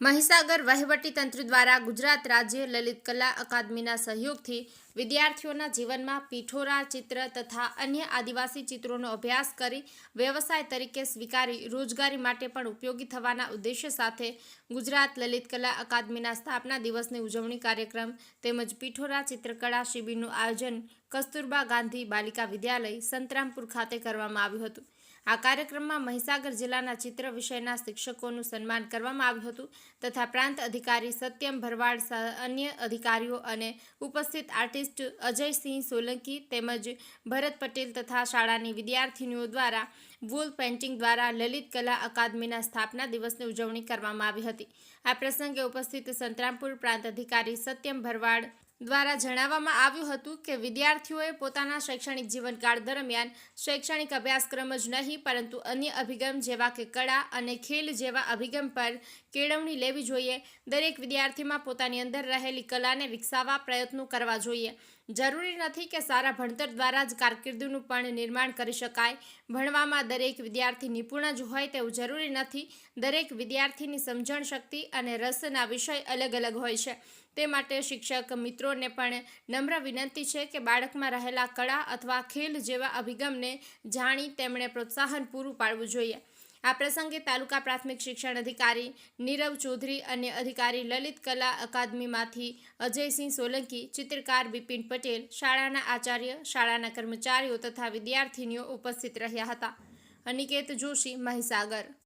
મહીસાગર વહીવટી તંત્ર દ્વારા ગુજરાત રાજ્ય લલિત કલા અકાદમીના સહયોગથી વિદ્યાર્થીઓના જીવનમાં પીઠોરા ચિત્ર તથા અન્ય આદિવાસી ચિત્રોનો અભ્યાસ કરી વ્યવસાય તરીકે સ્વીકારી રોજગારી માટે પણ ઉપયોગી થવાના ઉદ્દેશ્ય સાથે ગુજરાત લલિત કલા અકાદમીના સ્થાપના દિવસની ઉજવણી કાર્યક્રમ તેમજ પીઠોરા ચિત્રકળા શિબિરનું આયોજન કસ્તુરબા ગાંધી બાલિકા વિદ્યાલય સંતરામપુર ખાતે કરવામાં આવ્યું હતું. આ કાર્યક્રમમાં મહીસાગર જિલ્લાના ચિત્ર વિષયના શિક્ષકોનું સન્માન કરવામાં આવ્યું હતું તથા પ્રાંત અધિકારી સત્યમ ભરવાડ અન્ય અધિકારીઓ અને ઉપસ્થિત આર્ટિસ્ટ અજયસિંહ સોલંકી તેમજ ભરત પટેલ તથા શાળાની વિદ્યાર્થીનીઓ દ્વારા વોલ પેઇન્ટિંગ દ્વારા લલિત કલા અકાદમીના સ્થાપના દિવસની ઉજવણી કરવામાં આવી હતી. આ પ્રસંગે ઉપસ્થિત સંતરામપુર પ્રાંત અધિકારી સત્યમ ભરવાડ દ્વારા જણાવવામાં આવ્યું હતું કે વિદ્યાર્થીઓએ પોતાના શૈક્ષણિક જીવનકાળ દરમિયાન શૈક્ષણિક અભ્યાસક્રમ જ નહીં, પરંતુ અન્ય અભિગમ જેવા કે કળા અને ખેલ જેવા અભિગમ પર કેળવણી લેવી જોઈએ. દરેક વિદ્યાર્થીમાં પોતાની અંદર રહેલી કલાને વિકસાવવા પ્રયત્નો કરવા જોઈએ. જરૂરી નથી કે સારા ભણતર દ્વારા જ કારકિર્દીનું પણ નિર્માણ કરી શકાય. ભણવામાં દરેક વિદ્યાર્થી નિપુણ જ હોય તેવું જરૂરી નથી. દરેક વિદ્યાર્થીની સમજણ શક્તિ અને રસના વિષય અલગ અલગ હોય છે. તે માટે શિક્ષક મિત્રોને પણ નમ્ર વિનંતી છે કે બાળકમાં રહેલા કળા અથવા ખેલ જેવા અભિગમને જાણી તેમણે પ્રોત્સાહન પૂરું પાડવું જોઈએ. આ પ્રસંગે તાલુકા પ્રાથમિક શિક્ષણ અધિકારી નીરવ ચૌધરી અને અધિકારી લલિત કલા અકાદમીમાંથી અજયસિંહ સોલંકી, ચિત્રકાર બિપિન પટેલ, શાળાના આચાર્ય, શાળાના કર્મચારીઓ તથા વિદ્યાર્થીનીઓ ઉપસ્થિત રહ્યા હતા. અનિકેત જોશી, મહીસાગર.